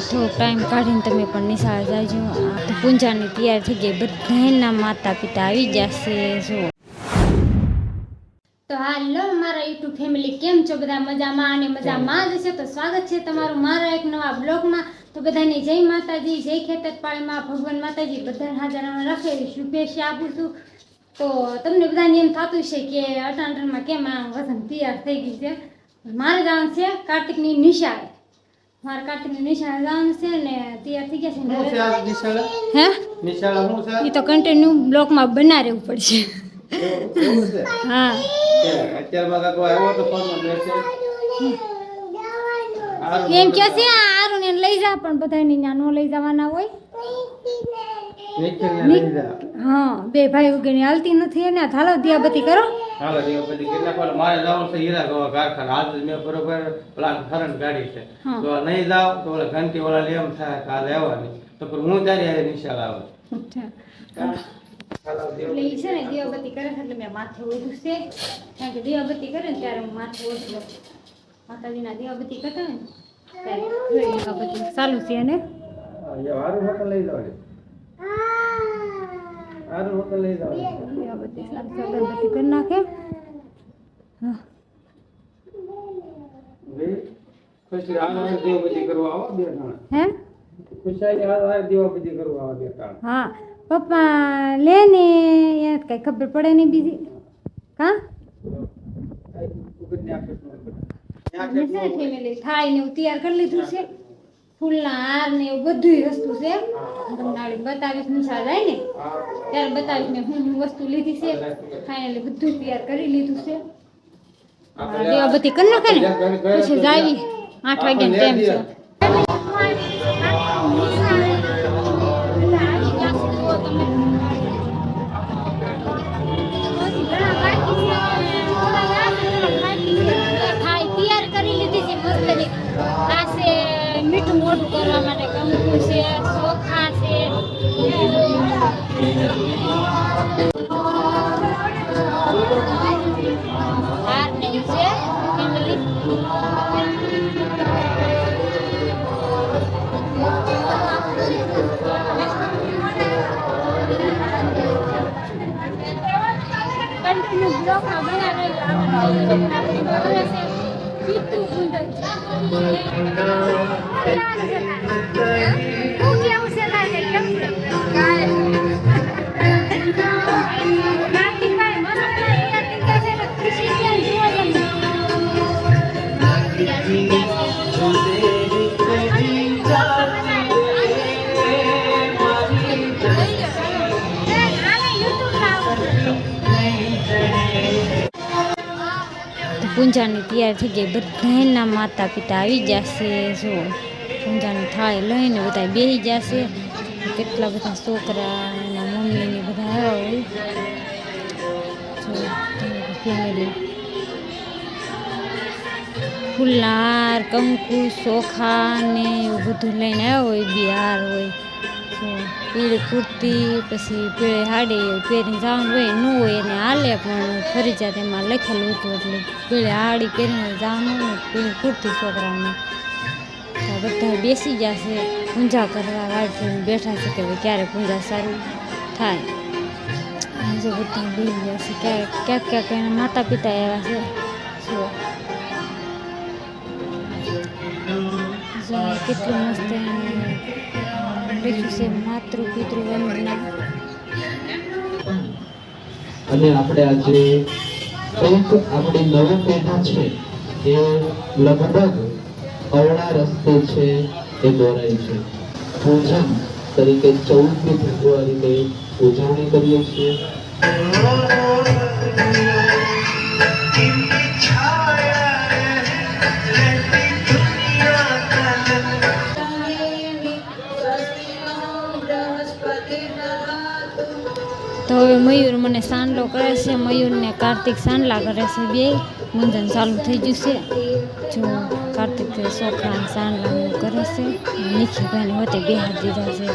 થોડોક ટાઈમ કાઢીને તમે પણ નિશાળ જાજો. તો પૂંજાની તૈયાર થઈ ગઈ. બધાના માતા પિતા આવી જશે, જો. તો હાલો, મારા યુટ્યુબ ફેમિલી, કેમ છો? બધા મજામાં અને મજામાં જ છે? તો સ્વાગત છે તમારું મારા એક નવા બ્લોગમાં. તો બધાને જય માતાજી, જય ખેતરપાળીમાં. ભગવાન માતાજી, બધા હાજરમાં રાખે એવી શુભેચ્છા આપું છું. તો તમને બધાને એમ થતું છે કે અટાણમાં કેમ આ વસંત તૈયાર થઈ ગઈ છે? મારે જવાનું છે કાર્તિકની નિશાળે. એ તો કન્ટિન્યુ બ્લોકમાં બના રહેવું પડશે? હા. એમ કે છે આ આરુને લઈ જા પણ બધાને ત્યાં ન લઈ જવાના હોય. હા બે ભાઈ વગેરે હાલતી નથી એને હાલો દિયાબતી કરો. હાલો, દિયાબતી કેટલા કેટલાક મારે જવાનું છે હીરા ગવા કારખાને. આજ મેં બરોબર પ્લાન ખરણ ગાડી છે. તો નહીં જાવ તો ઓલા ઘંટી ઓલા લેમ થાય કાલે આવવાની. તો પણ હું તારી હારે નિશાળ આવું. એટલે ઈ છે ને દિયાબત્તી કરે એટલે મેં માથે ઓઢું છે. કારણ કે દિયાબતી કરે ને ત્યારે હું માથે ઓઢું માતાજીના દિયાબતી કરતા હોય ને ત્યારે જોઈ ચાલુ છે એને. એ લઈ જવાની. કરી નાખે હા બે ખુશી હાલ હાલ દીવાબત્તી કરવા આવો બે જણા. હે ખુશાલી હાલ હાલ દીવાબત્તી કરવા આવો બે જણા. હા પપ્પા લે ને યાર કઈ ખબર પડે નહીં બીજી કા ફેમિલી થાય ને એવું તૈયાર કરી લીધું છે ફૂલના હાર ને એવું બધું વસ્તુ છે. હું તમને બતાવીશ નિશા જાય ને? ત્યારે બતાવીશ મેં હું વસ્તુ લીધી છે. ફાઇનલી બધું તૈયાર કરી લીધું છે. દીવાબત્તી કરી નાખે ને? પછી જાવી. આઠ વાગ્યાનો ટાઈમ છે. હાર ને પૂંજાની તૈયાર થઈ ગઈ બધાના માતા પિતા આવી જશે, જો ઊંઝાની થાળી લઈને બધા બેસી જશે. કેટલા બધા છોકરા એના મમ્મી ને બધા આવ્યા હોય. ફેમિલી ફુલહાર, કંકુ ચોખા ને એવું બધું લઈને આવ્યો હોય, બિહાર હોય. પીળી કુર્તી, પછી પીળી હાડી, પહેરીને જવાનું હોય ન હોય એને હાલે, પણ ફરજિયાત એમાં લખેલું હતું એટલે પીળી હાડી પહેરીને જવાનું ને પીળી કુર્તી છોકરાને બધા બેસી ગયા છે, પૂજા કરવા વાળ બેઠા છે કે ભાઈ ક્યારે પૂજા સારી થાય. જો બધા બેસી છે ક્યાંક ક્યાંક ક્યાંક એના માતા પિતા એવા છે. જો. જો, કેટલું મસ્ત એને છે માતૃ પિતૃ વંદના. અને આપણે આજે કંઈક આપણી નવી પેઢી છે એ લગભગ અવળા રસ્તે છે એ દોરાય છે. પૂજન તરીકે ચૌદમી ફેબ્રુઆરીને ઉજવણી કરીએ છીએ. તો હવે મયુર મને સાંડલો કરે છે, મયુરને કાર્તિક સાંડલા કરે છે બે. મુંજન ચાલુ થઈ ગયું છે. જો કાર્તિક સોખા સાંડલા કરે છે. નિખિલભાઈને હોતે બે હાથ દીધા છે.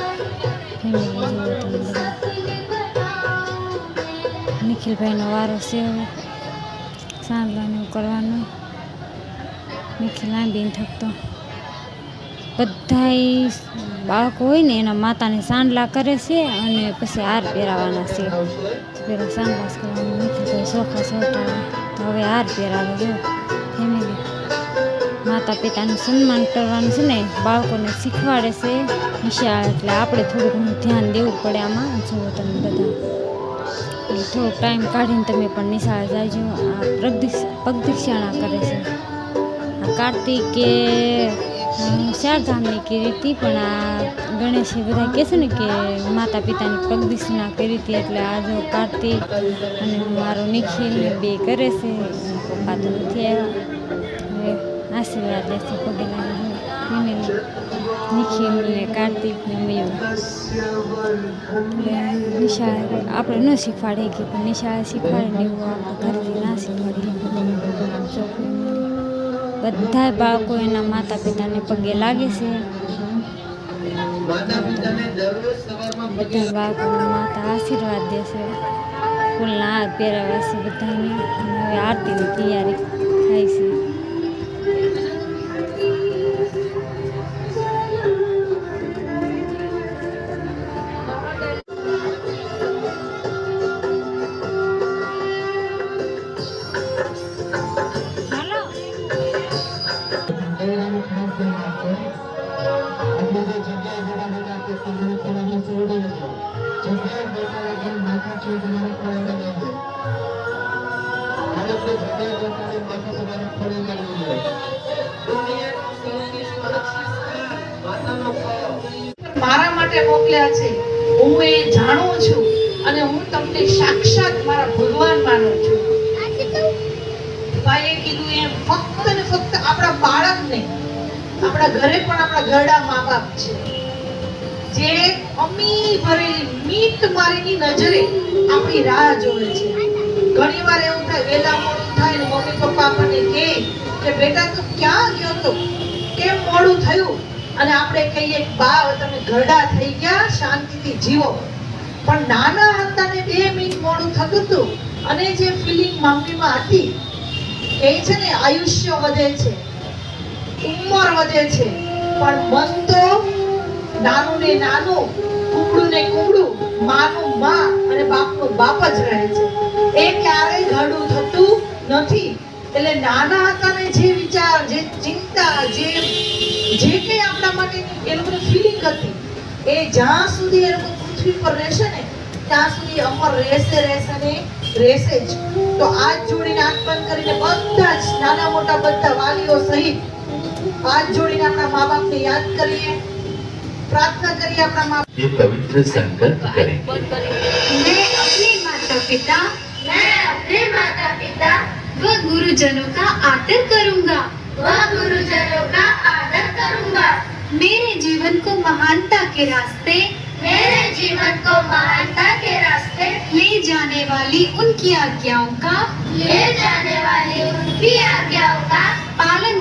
ફેમિલી જેવો તમે નિખિલભાઈનો વારો છે હવે. કરવાનો. નિખિલ આંબીને થકતો બધાય બાળકો હોય ને એના માતાને સાંડલા કરે છે અને પછી હાર પહેરાવાના છે. પેલા સાંડલા કરવાનું નથી તો સોખા સોટા તો હવે હાર પહેરાવે જો. ફેમિલી. માતા પિતાનું સન્માન કરવાનું છે ને, બાળકોને શીખવાડે છે નિશાળ એટલે આપણે થોડું ઘણું ધ્યાન દેવું પડે આમાં. જુઓ તમે બધા. થોડોક ટાઈમ કાઢીને તમે પણ નિશાળે જાજો. આ પ્રગદીક્ષ પગદીક્ષાણા કરે છે. આ કાર્તિકે ચારધામની કરી હતી, પણ આ ગણેશે બધા કહે છે ને કે માતા પિતાની પગદીક્ષાણા કરી હતી, એટલે આ જો કાર્તિક અને મારો નિખિલ બે કરે છે, પપ્પા તો નથી આવ્યા. આશીર્વાદ લેશે પગે લાગી ફેમિલી નિખિલ ને કાર્તિક ને મયુર એટલે આપણે ન શીખવાડે કે પણ નિશાળે શીખવાડે ને એવું આપણે ઘરથી ના શીખવાડીએ. બધાય બાળકો એના માતા પિતાને પગે લાગે છે. બધા બાળકોના માતા આશીર્વાદ દે છે. ફૂલના હાર પહેરાવે છે બધાને હવે આરતીની તૈયારી થાય છે. મારા માટે મોકલ્યા છે. હું એ જાણું છું અને હું તમને સાક્ષાત મારા ભગવાન માનું છું ભાઈએ કીધું એમ ફક્ત ને ફક્ત આપણા બાળકને આપણા ઘરે પણ આપણા ઘરડા મા બાપ છે. જે અમી ભરેલી મીટ મારીની નજરે આપણી રાહ જોવે છે. ઘણી વાર એવું થાય, વેલા મોડું થાય ને મમ્મી પપ્પા આપણને કહે કે, બેટા, તું ક્યાં ગયો તો કેમ મોડું થયું? અને આપણે કહીએ, બા તમે ઘરડા થઈ ગયા, શાંતિથી જીવો. પણ નાના હતા ને બે મિનિટ મોડું થતું હતું. અને જે ફિલિંગ મમ્મીમાં હતી, એ છે ને આયુષ્ય વધે છે. ઉંમર વધે છે. પણ મન તો નાનું ને નાનું કુમડું ને કુમડું માનું માં અને બાપનું બાપ જ રહે છે. એ ક્યારેય ઘરડું થતું નથી. એટલે નાના હતા જે વિચાર, જે ચિંતા, જે જે કંઈ આપણા માટે એ લોકોની ફિલિંગ હતી, એ જ્યાં સુધી એ લોકો પૃથ્વી પર રહેશે ને, ત્યાં સુધી અમર રહેશે રહેશે ને રહેશે જ. તો આજ જોડીને આંખ કરીને બધા જ નાના મોટા બધા વાલીઓ સહિત હાથ જોડીને આપણા મા બાપને યાદ કરીએ પ્રાર્થના કરીએ આપણા મા ये पवित्र संकल्प करेंगे मैं अपने माता पिता मैं अपने माता पिता व गुरुजनों का आदर करूंगा व गुरुजनों का आदर करूंगा मेरे जीवन को महानता के रास्ते मेरे जीवन को महानता के रास्ते ले जाने वाली उनकी आज्ञाओं का ले जाने वाली उनकी आज्ञाओं का पालन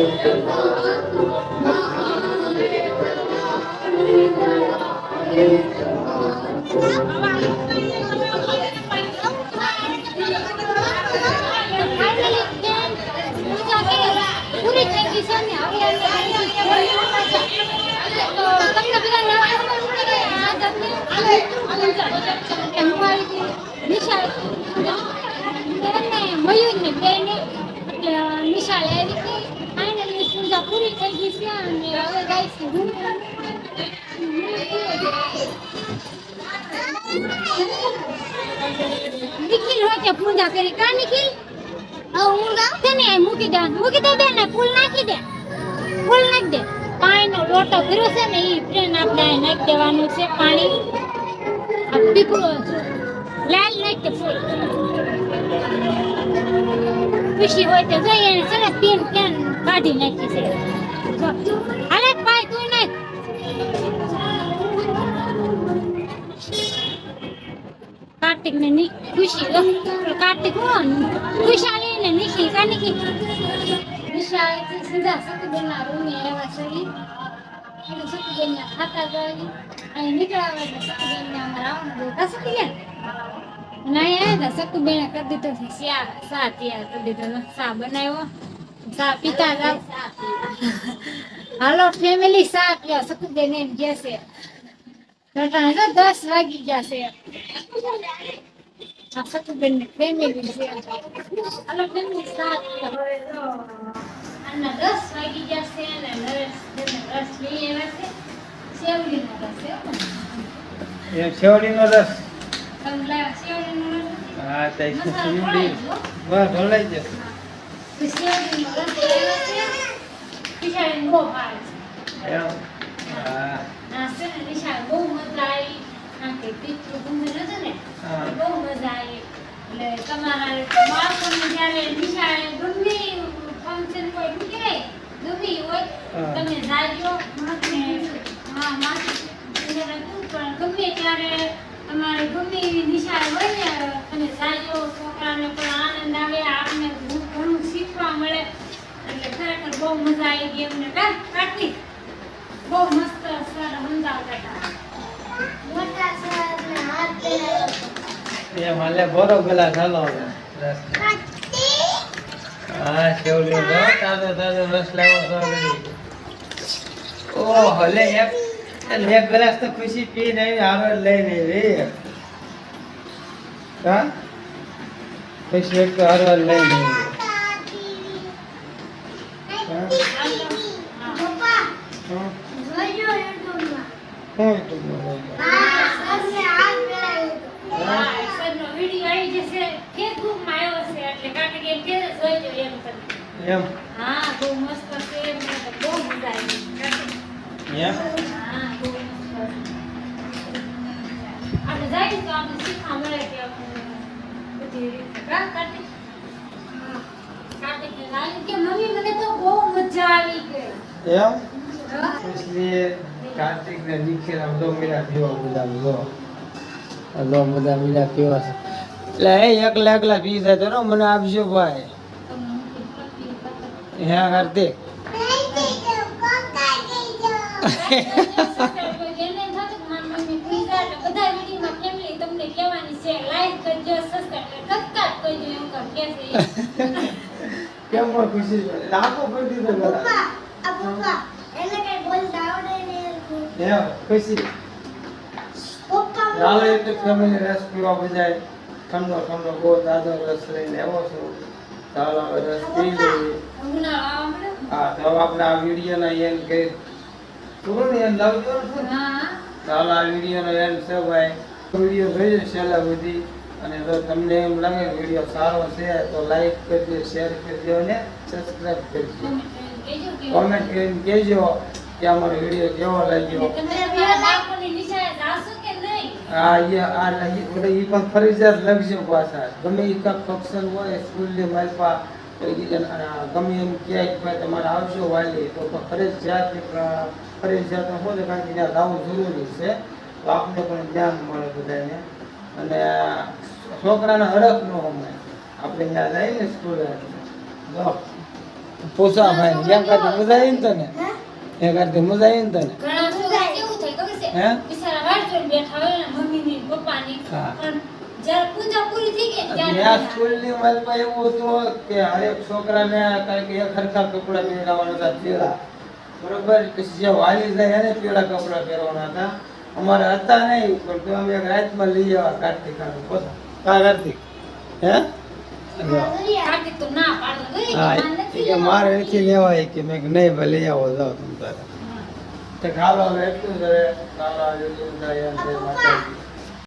પૂરી પૂરી થઈ ગઈ છે ને હવે તો તમને બધાને ખબર છે કે આ તમને કે હું આવી હતી નિશાળ બેનને મયુરને બેને એટલે નિશાળ આવી હતી ફાઇનલી પૂજા પૂરી થઈ ગઈ છે અને હવે જાય છે રૂમ નિખિલ હોય તે પૂજા કરી. કા નિખિલ? હા હું ગાઉં છે ને મૂકી દે મૂકી દે બેન ફૂલ નાખી દે. ફૂલ નાખી દે. પાણીનો લોટો કર્યો છે ને એ ફ્રેન આપણે નાખી દેવાનું છે પાણી. પીપળો લાલ નાખી દે ફૂલ. ખુશી હોય તો જોઈએ સરસ પીન કેન કાઢી નાખી છે. હાલે સતીબેન ના ખુશી. આવ્યા છે ઈ. એટલે સતીબેન ના ખાતા જાય અહીં નીકળાવે એટલે સતીબેન ને અમારે આવવાનું અહીં આવ્યા હતા સતુબેને કરી દીધો છે શા શા તૈયાર કરી દીધો છે. બનાવ્યો? શા પીતા જાવ હાલો ફેમિલી શા પીવા સતુબેન એમ છે. તો દસ વાગી ગયા છે. આ સતુબેનની ફેમિલી છે. હાલો ફેમિલી શા પીવા આના દસ વાગી ગયા છે અને નરેશ રસ લઈ આવ્યા છે. શેવડીનો રસ છે એ રસ તમે રસ હા તે મસાલો શેવડી ભરાઈ ગયો. બસ ઢોલાઈ જશે શેવડીનો રસ લાવ્યા છે. ખીચાડીને બહુ ભાવે છે. એમ. હા આ છે ને નિશાળ બહુ મજા આવી. આ કે પિતૃ ગમે નતું ને બહુ મજા આવી. એટલે તમારા બાળકોને જ્યારે નિશાળે ગમે ફંક્શન કોઈ મૂકે ગમે હોય. તમે જાજો. હા માસી પણ ગમે ત્યારે તમારે ગમે નિશાળ હોય ને તમે જાજો છોકરાને પણ આનંદ આવે આપને ઘણું શીખવા મળે એટલે ખરેખર બહુ મજા આવી ગઈ એમને કા કાર્તિક બહુ મસ્ત સર સમજાવતા હતા મોટા સર હાથ એ માલે બોરો પેલા, ચાલો હા શેવડી નો તાજો તાજો રસ લાવો તો. ઓ, હલે એક. એક ગ્લાસ તો ખુશી પી નહીં આવે લઈને રે હા? ખુશી તો હરવાર લઈને કે જોજો એમ કરીને એમ હા બહુ મસ્ત છે મને તો બહુ મજા આવી કાકે એમ હા બહુ મસ્ત આપણે જાય તો આપણે શીખવા મળે કે આપણે બધી રીતે કા કાર્તિક હા કાર્તિકને લાગ્યું કે મમ્મી મને તો બહુ મજા આવી ગઈ એમ હા इसलिए કાર્તિકને એ એકલા એકલા પી જતો ને મને આપજો ભાઈ. હા કાર્તિક પણ દીધો ખરા એમ ખુશી. ચાલો એક તો રસ પીવા બજાય ઠંડો ઠંડો બહુ દાદો રસ લઈને આવ્યો છું. ચાલો રસ પી લઈએ. હા તો આપણે આ વિડીયોના એન્ડ કરી. પૂરું ને એન્ડ લાવજો? ચાલો આ વિડીયોનો એન્ડ છે ભાઈ. વીડિયો જોઈજો છેલ્લા સુધી. અને જો તમને એમ લાગે વીડિયો સારો છે તો લાઈક કરજો શેર કરજો અને સબસ્ક્રાઇબ કરજો. કોમેન્ટ કરીને કહેજો. કે અમારો વીડિયો કેવો લાગ્યો? આ ઈ આ લઈ એટલે ઈ પણ ફરજિયાત લખજો પાછા. ગમે ઈ કાંઈક ફંક્શન હોય સ્કૂલની માલપા તો ગમે એમ તમારે વાલી ફરજિયાત ફરજિયાત હોય કારણ કે ત્યાં જવું જરૂરી છે. તો આપણે પણ ધ્યાન મળે બધાને. અને છોકરાને હડક ન હોય આપણે ત્યાં જઈએ ને સ્કૂલે પૂછા ભાઈ કેમ કરતી મજા આવી ને તને? એ કરતી મજા આવી ને તને? ઘણા છોકરા કેવું થાય ખબર છે? હે? બિચારા વાટ જોઈને બેઠા હોય ને મમ્મીની પપ્પાની. હા. પણ જ્યારે પૂજા પૂરી થઈ ગઈ ને ત્યાં ત્યારે સ્કૂલની માલમાં એવું હતું કે હરેક છોકરાને કારણ કે એક સરખા કપડાં પહેરાવવાના હતા પીળા. બરોબર? પછી જે વાલી જાય એને પીળા કપડાં પહેરવાના હતા. અમારે હતા નહીં પણ તો અમે એક રાતમાં લઈ જવા કાર્તિક પોતા કા કાર્તિક. હે? કે મારે નથી લેવાય કે મેં નહીં ભાઈ, લઈ આવો, જાઓ તમે તારે. તો ખાલો એટલું જ